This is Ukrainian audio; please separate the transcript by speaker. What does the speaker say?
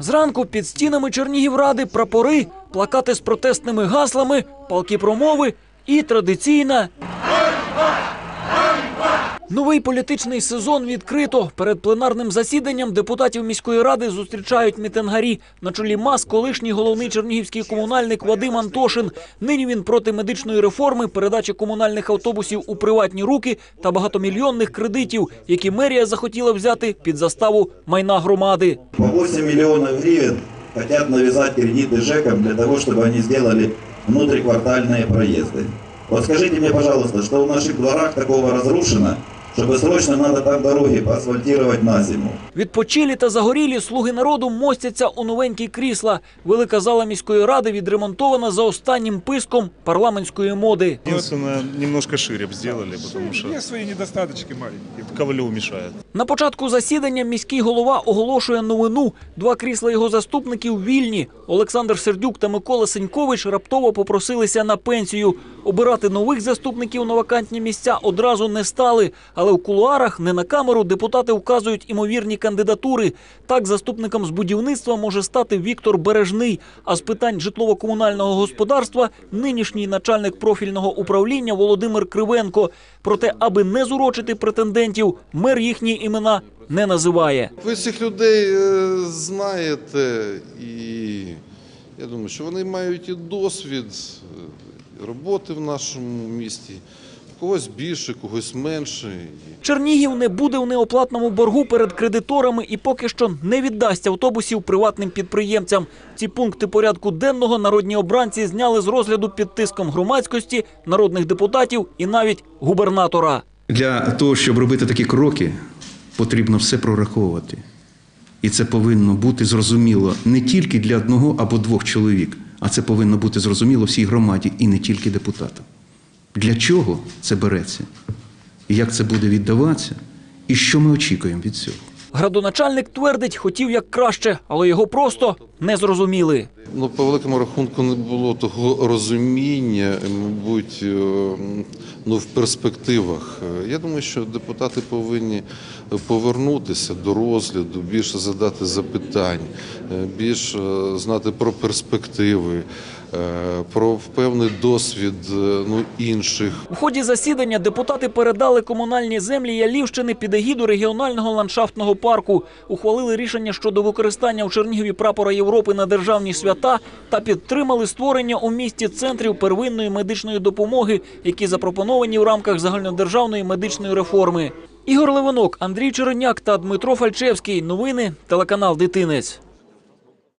Speaker 1: Зранку під стінами Чернігівради прапори, плакати з протестними гаслами, палкі промови і традиційна. Новий політичний сезон відкрито. Перед пленарним засіданням депутатів міської ради зустрічають мітингарі. На чолі МАС колишній головний чернігівський комунальник Вадим Антошин. Нині він проти медичної реформи, передачі комунальних автобусів у приватні руки та багатомільйонних кредитів, які мерія захотіла взяти під заставу майна громади.
Speaker 2: По 8 миллионов гривен хотят навязать кредиты ЖЭКам для того, чтобы они сделали внутриквартальные проезды. Вот скажите мне, пожалуйста, что в наших дворах такого разрушено, чтобы срочно надо там дороги поасфальтировать на зиму?
Speaker 1: Відпочилі та загорілі слуги народу мостяться у новенькі крісла. Велика зала міської ради відремонтована за останнім писком парламентської моди.
Speaker 3: Единственное, немножко шире б сделали, потому что
Speaker 4: Есть свои недостаточки маленькие.
Speaker 3: Ковалеву мешает.
Speaker 1: На початку засідання міський голова оголошує новину. Два крісла його заступників вільні. Олександр Сердюк та Микола Сенькович раптово попросилися на пенсію. Обирати нових заступників на вакантні місця одразу не стали. Але в кулуарах не на камеру депутати вказують імовірні кандидатури. Так, заступником з будівництва може стати Віктор Бережний. А з питань житлово-комунального господарства нинішній начальник профільного управління Володимир Кривенко. Проте, аби не зурочити претендентів, мер їхні імена не називає.
Speaker 5: Ви цих людей е, знаєте, і я думаю, що вони мають і досвід е, роботи в нашому місті. Когось більше, когось менше.
Speaker 1: Чернігів не буде в неоплатному боргу перед кредиторами і поки що не віддасть автобусів приватним підприємцям. Ці пункти порядку денного народні обранці зняли з розгляду під тиском громадськості, народних депутатів і навіть губернатора.
Speaker 6: Для того, щоб робити такі кроки, потрібно все прораховувати. І це повинно бути зрозуміло не тільки для одного або двох чоловік, а це повинно бути зрозуміло всій громаді і не тільки депутатам. Для чого це береться? І як це буде віддаватися? І що ми очікуємо від цього?
Speaker 1: Градоначальник твердить, хотів як краще, але його просто не зрозуміли.
Speaker 5: ну, по великому рахунку не було того розуміння, мабуть, е, ну, в перспективах. Я думаю, що депутати повинні повернутися до розгляду, більше задати запитань, е, більше е, знати про перспективи, про певний досвід ну, інших.
Speaker 1: У ході засідання депутати передали комунальні землі Ялівщини під егіду регіонального ландшафтного парку. Ухвалили рішення щодо використання у Чернігові прапора Європи на державні свята та підтримали створення у місті центрів первинної медичної допомоги, які запропоновані в рамках загальнодержавної медичної реформи. Ігор Левинок, Андрій Череняк та Дмитро Фальчевський. Новини телеканал Дитинець.